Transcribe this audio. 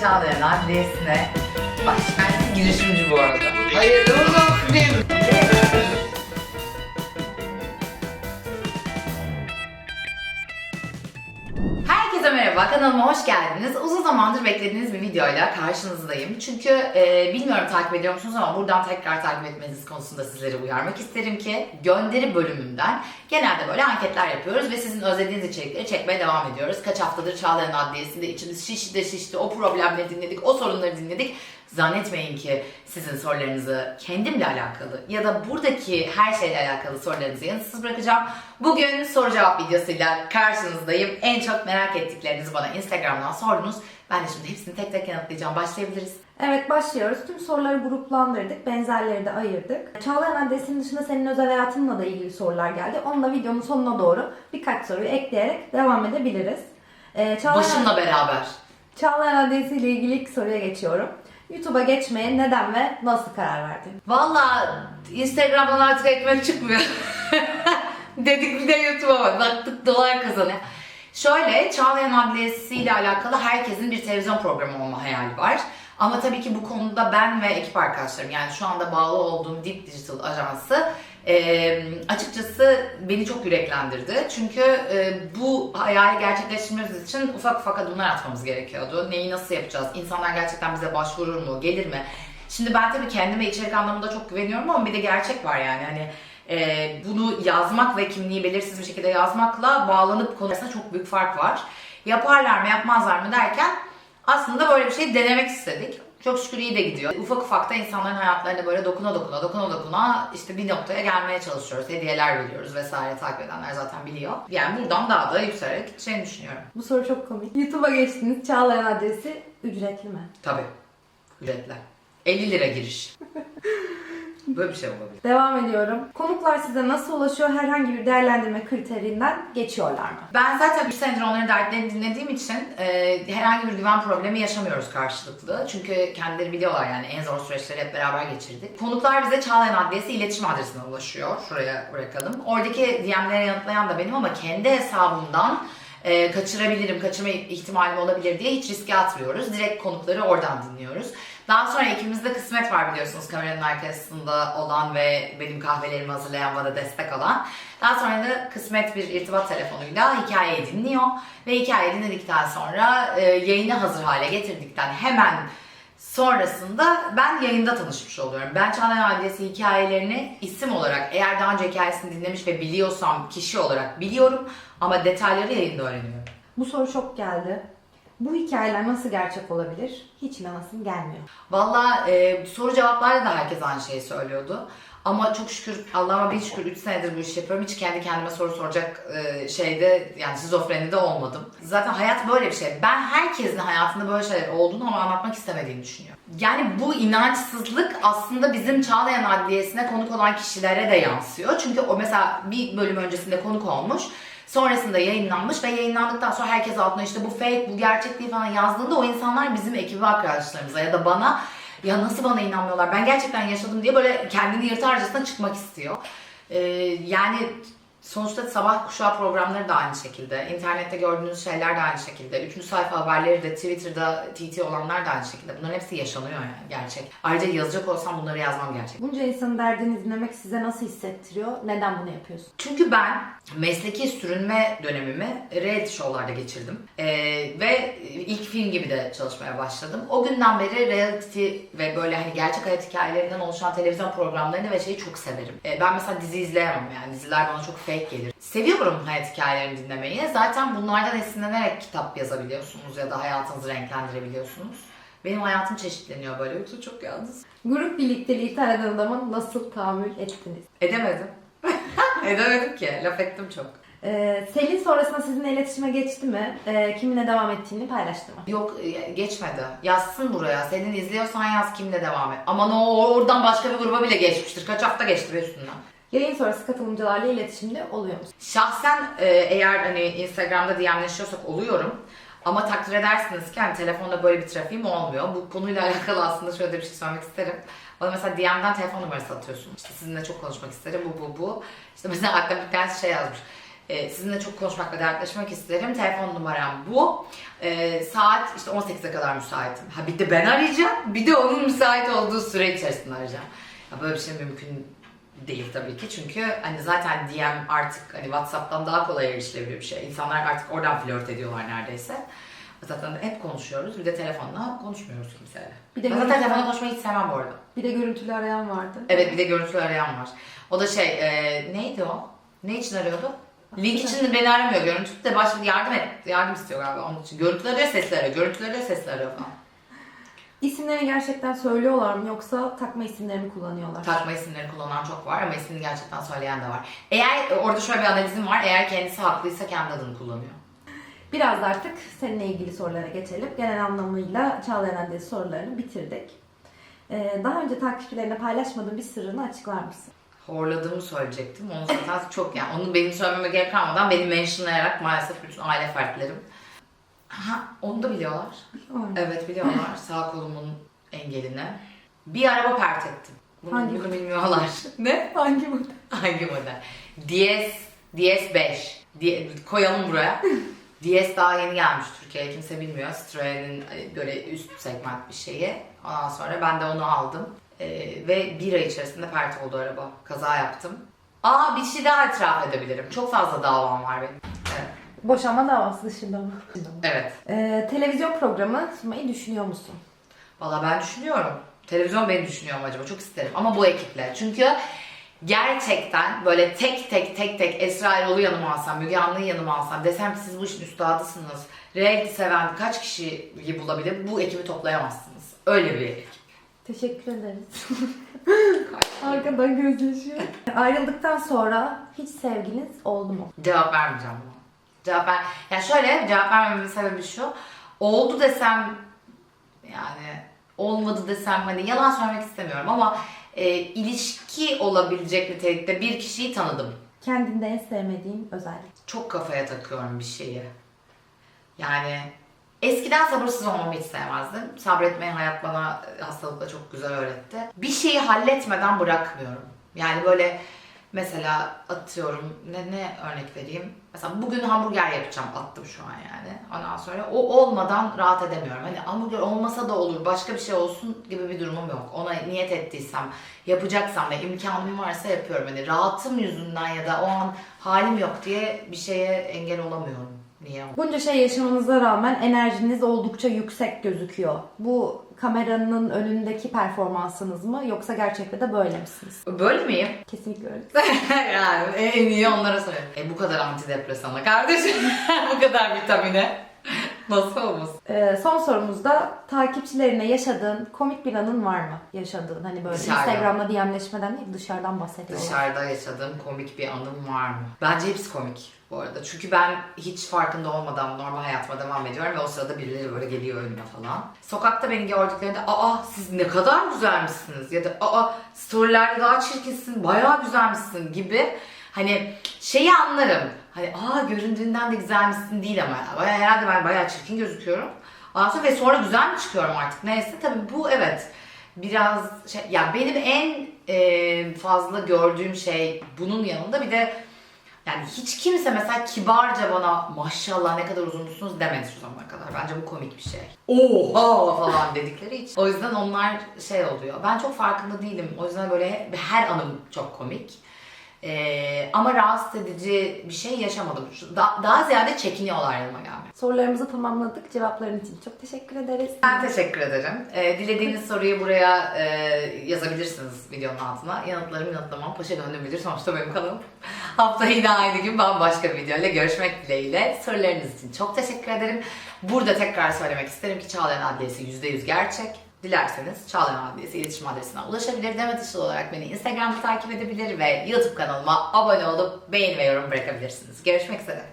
Çağlayan Adliyesi'ne Bak girişimci bu arada. Hayırlı olsun Herkese merhaba, kanalıma hoş geldiniz. Uzun zamandır beklediğiniz bir videoyla karşınızdayım. Çünkü e, bilmiyorum takip ediyor musunuz ama buradan tekrar takip etmeniz konusunda sizleri uyarmak isterim ki gönderi bölümünden genelde böyle anketler yapıyoruz ve sizin özlediğiniz içerikleri çekmeye devam ediyoruz. Kaç haftadır Çağlayan Adliyesi'nde içimiz şişti şişti, o problemleri dinledik, o sorunları dinledik. Zannetmeyin ki sizin sorularınızı kendimle alakalı ya da buradaki her şeyle alakalı sorularınızı yanıtsız bırakacağım. Bugün soru cevap videosuyla karşınızdayım. En çok merak ettiklerinizi bana Instagram'dan sordunuz. Ben de şimdi hepsini tek tek yanıtlayacağım. Başlayabiliriz. Evet başlıyoruz. Tüm soruları gruplandırdık. Benzerleri de ayırdık. Çağlayan adresinin dışında senin özel hayatınla da ilgili sorular geldi. Onunla videonun sonuna doğru birkaç soruyu ekleyerek devam edebiliriz. Ee, Çağlayan, Başımla beraber. Çağlayan adresi ile ilgili ilk soruya geçiyorum. YouTube'a geçmeye neden ve nasıl karar verdin? Valla Instagram'dan artık ekmek çıkmıyor. Dedik bir de YouTube'a bak. Baktık dolar kazanıyor. Şöyle Çağlayan Adliyesi ile alakalı herkesin bir televizyon programı olma hayali var. Ama tabii ki bu konuda ben ve ekip arkadaşlarım yani şu anda bağlı olduğum Deep Digital ajansı e, açıkçası beni çok yüreklendirdi. Çünkü e, bu hayali gerçekleştirmemiz için ufak ufak adımlar atmamız gerekiyordu. Neyi nasıl yapacağız? İnsanlar gerçekten bize başvurur mu? Gelir mi? Şimdi ben tabii kendime içerik anlamında çok güveniyorum ama bir de gerçek var yani. Hani e, bunu yazmak ve kimliği belirsiz bir şekilde yazmakla bağlanıp konu arasında çok büyük fark var. Yaparlar mı yapmazlar mı derken aslında böyle bir şey denemek istedik. Çok şükür iyi de gidiyor. Ufak ufak da insanların hayatlarına böyle dokuna dokuna dokuna dokuna işte bir noktaya gelmeye çalışıyoruz. Hediyeler veriyoruz vesaire takip edenler zaten biliyor. Yani buradan daha da yükselerek gideceğini düşünüyorum. Bu soru çok komik. YouTube'a geçtiniz. Çağlayan adresi ücretli mi? Tabii. Ücretler. 50 lira giriş. Böyle bir şey olabilir. Devam ediyorum. Konuklar size nasıl ulaşıyor? Herhangi bir değerlendirme kriterinden geçiyorlar mı? Ben zaten bir senedir onların dertlerini dinlediğim için e, herhangi bir güven problemi yaşamıyoruz karşılıklı. Çünkü kendileri biliyorlar yani en zor süreçleri hep beraber geçirdik. Konuklar bize Çağlayan Adliyesi iletişim adresine ulaşıyor. Şuraya bırakalım. Oradaki DM'lere yanıtlayan da benim ama kendi hesabımdan e, kaçırabilirim, kaçırma ihtimalim olabilir diye hiç riske atmıyoruz. Direkt konukları oradan dinliyoruz. Daha sonra ikimizde kısmet var biliyorsunuz kameranın arkasında olan ve benim kahvelerimi hazırlayan bana destek olan. Daha sonra da kısmet bir irtibat telefonuyla hikayeyi dinliyor ve hikayeyi dinledikten sonra e, yayını hazır hale getirdikten hemen sonrasında ben yayında tanışmış oluyorum. Ben Çağlayan Adliyesi hikayelerini isim olarak eğer daha önce hikayesini dinlemiş ve biliyorsam kişi olarak biliyorum ama detayları yayında öğreniyorum. Bu soru çok geldi. Bu hikayeler nasıl gerçek olabilir? Hiç inanasım gelmiyor. Valla e, soru cevaplarda da herkes aynı şeyi söylüyordu. Ama çok şükür Allah'ıma bin şükür 3 senedir bu işi yapıyorum. Hiç kendi kendime soru soracak e, şeyde yani şizofrenide olmadım. Zaten hayat böyle bir şey. Ben herkesin hayatında böyle şeyler olduğunu ama anlatmak istemediğini düşünüyorum. Yani bu inançsızlık aslında bizim Çağlayan Adliyesi'ne konuk olan kişilere de yansıyor. Çünkü o mesela bir bölüm öncesinde konuk olmuş. Sonrasında yayınlanmış ve yayınlandıktan sonra herkes altına işte bu fake, bu gerçek değil falan yazdığında o insanlar bizim ekibi arkadaşlarımıza ya da bana ya nasıl bana inanmıyorlar ben gerçekten yaşadım diye böyle kendini yırtarcasına çıkmak istiyor. Ee, yani sonuçta sabah kuşağı programları da aynı şekilde. internette gördüğünüz şeyler de aynı şekilde. Üçüncü sayfa haberleri de Twitter'da TT olanlar da aynı şekilde. Bunların hepsi yaşanıyor yani gerçek. Ayrıca yazacak olsam bunları yazmam gerçek. Bunca insanın derdini dinlemek size nasıl hissettiriyor? Neden bunu yapıyorsun? Çünkü ben mesleki sürünme dönemimi reality show'larda geçirdim. Ee, ve ilk film gibi de çalışmaya başladım. O günden beri reality ve böyle hani gerçek hayat hikayelerinden oluşan televizyon programlarını ve şeyi çok severim. Ee, ben mesela dizi izleyemem yani diziler bana çok fake gelir. Seviyorum hayat hikayelerini dinlemeyi. Zaten bunlardan esinlenerek kitap yazabiliyorsunuz ya da hayatınızı renklendirebiliyorsunuz. Benim hayatım çeşitleniyor böyle yoksa çok yalnız. Grup birlikteliği tanıdığın adamın nasıl tahammül ettiniz? Edemedim. Edemedim ki. Laf ettim çok. Ee, Selin sonrasında sizinle iletişime geçti mi? Ee, kiminle devam ettiğini paylaştı mı? Yok e, geçmedi. Yazsın buraya. Senin izliyorsan yaz kimle devam et. Aman o oradan başka bir gruba bile geçmiştir. Kaç hafta geçti üstünden. Yayın sonrası katılımcılarla iletişimde oluyor musun? Şahsen e, eğer hani Instagram'da DM'leşiyorsak oluyorum. Ama takdir edersiniz ki hani telefonda böyle bir trafiğim olmuyor. Bu konuyla alakalı aslında şöyle bir şey söylemek isterim. Bana mesela DM'den telefon numarası atıyorsun. İşte sizinle çok konuşmak isterim bu bu bu. İşte mesela hatta bir tanesi şey yazmış. Ee, sizinle çok konuşmak ve dertleşmek isterim. Telefon numaram bu. Ee, saat işte 18'e kadar müsaitim. Ha bir de ben arayacağım. Bir de onun müsait olduğu süre içerisinde arayacağım. Ya böyle bir şey mümkün değil tabii ki. Çünkü hani zaten DM artık hani WhatsApp'tan daha kolay erişilebilir bir şey. İnsanlar artık oradan flört ediyorlar neredeyse. Zaten hep konuşuyoruz. Bir de telefonla konuşmuyoruz kimseyle. Bir de ben zaten telefonla konuşmayı hiç sevmem bu arada. Bir de görüntülü arayan vardı. Evet bir de görüntülü arayan var. O da şey e, neydi o? Ne için arıyordu? Link için beni aramıyor görüntülü de başka yardım et. Yardım istiyor galiba onun için. Görüntülü arıyor sesli arıyor. Görüntülü arıyor sesli arıyor falan. İsimlerini gerçekten söylüyorlar mı yoksa takma isimlerini kullanıyorlar? Takma isimleri kullanan çok var ama ismini gerçekten söyleyen de var. Eğer orada şöyle bir analizim var. Eğer kendisi haklıysa kendi adını kullanıyor. Biraz da artık seninle ilgili sorulara geçelim. Genel anlamıyla Çağlayan Adresi sorularını bitirdik. Ee, daha önce takipçilerine paylaşmadığın bir sırrını açıklar mısın? Horladığımı söyleyecektim. Onu zaten çok yani onu benim söylememe gerek kalmadan beni mentionlayarak maalesef bütün aile fertlerim. Ha, onu da biliyorlar. Evet biliyorlar sağ kolumun engeline. Bir araba pert ettim. Bunu, Hangi bunu bilmiyorlar. ne? Hangi model? Hangi model? DS, DS5. Di- koyalım buraya. DS daha yeni gelmiş Türkiye'ye kimse bilmiyor. Citroen'in e, böyle üst segment bir şeyi. Ondan sonra ben de onu aldım. Ee, ve bir ay içerisinde pert oldu araba. Kaza yaptım. Aa bir şey daha itiraf edebilirim. Çok fazla davam var benim. Boşanma davası dışında mı? evet. Ee, televizyon programı sunmayı düşünüyor musun? Valla ben düşünüyorum. Televizyon beni düşünüyor mu acaba? Çok isterim. Ama bu ekiple. Çünkü gerçekten böyle tek tek tek tek Esra Erol'u yanıma alsam, Müge Anlı'yı yanıma alsam desem ki siz bu işin üstadısınız. Reality seven kaç kişiyi bulabilir? Bu ekibi toplayamazsınız. Öyle bir ekip. Teşekkür ederiz. Arkadan gözleşiyor. Ayrıldıktan sonra hiç sevgiliniz oldu mu? Cevap vermeyeceğim buna. Cevap ver... Ya şöyle cevap vermememin sebebi şu. Oldu desem yani olmadı desem hani yalan söylemek istemiyorum ama e, ilişki olabilecek nitelikte bir kişiyi tanıdım. Kendinde en sevmediğin özellik. Çok kafaya takıyorum bir şeyi. Yani eskiden sabırsız olmamı hiç sevmezdim. Sabretmeyi hayat bana e, hastalıkla çok güzel öğretti. Bir şeyi halletmeden bırakmıyorum. Yani böyle mesela atıyorum ne ne örnek vereyim. Mesela bugün hamburger yapacağım attım şu an yani. Ondan sonra o olmadan rahat edemiyorum. Hani hamburger olmasa da olur başka bir şey olsun gibi bir durumum yok. Ona niyet ettiysem yapacaksam ve imkanım varsa yapıyorum. Hani rahatım yüzünden ya da o an halim yok diye bir şeye engel olamıyorum. Niye? Bunca şey yaşamanıza rağmen enerjiniz oldukça yüksek gözüküyor. Bu kameranın önündeki performansınız mı yoksa gerçekte de böyle misiniz? Böyle miyim? Kesinlikle öyle. yani en iyi onlara söylüyorum. E bu kadar antidepresana kardeşim. bu kadar vitamine. Nasıl olmasın? Ee, son sorumuzda takipçilerine yaşadığın komik bir anın var mı? Yaşadığın hani böyle Dışarıda. Instagram'da DM'leşmeden değil dışarıdan bahsediyorlar. Dışarıda yaşadığım komik bir anım var mı? Bence hepsi komik bu arada. Çünkü ben hiç farkında olmadan normal hayatıma devam ediyorum ve o sırada birileri böyle geliyor önüme falan. Sokakta beni gördüklerinde aa siz ne kadar güzelmişsiniz ya da aa storylerde daha çirkinsin bayağı güzelmişsin gibi hani şeyi anlarım. Hani aa göründüğünden de güzelmişsin değil ama bayağı, herhalde ben bayağı çirkin gözüküyorum. Ondan ve sonra güzel mi çıkıyorum artık neyse tabii bu evet biraz şey ya benim en e, fazla gördüğüm şey bunun yanında bir de yani hiç kimse mesela kibarca bana maşallah ne kadar uzunmuşsunuz demedi şu zamana kadar. Bence bu komik bir şey. Oha falan dedikleri için. O yüzden onlar şey oluyor. Ben çok farkında değilim. O yüzden böyle her anım çok komik. Ee, ama rahatsız edici bir şey yaşamadım. Da- daha ziyade çekiniyorlar yanıma gelmeye. Sorularımızı tamamladık. Cevapların için çok teşekkür ederiz. Ben teşekkür ederim. Ee, dilediğiniz soruyu buraya e, yazabilirsiniz videonun altına. Yanıtlarım yanıtlamam. Paşa bilir. Sonuçta benim kanalım. Haftaya yine aynı gün bambaşka bir videoyla görüşmek dileğiyle. Sorularınız için çok teşekkür ederim. Burada tekrar söylemek isterim ki Çağlayan Adliyesi %100 gerçek. Dilerseniz Çağlayan Adliyesi iletişim adresine ulaşabilir. Demet Işıl olarak beni Instagram'da takip edebilir ve YouTube kanalıma abone olup beğeni ve yorum bırakabilirsiniz. Görüşmek üzere.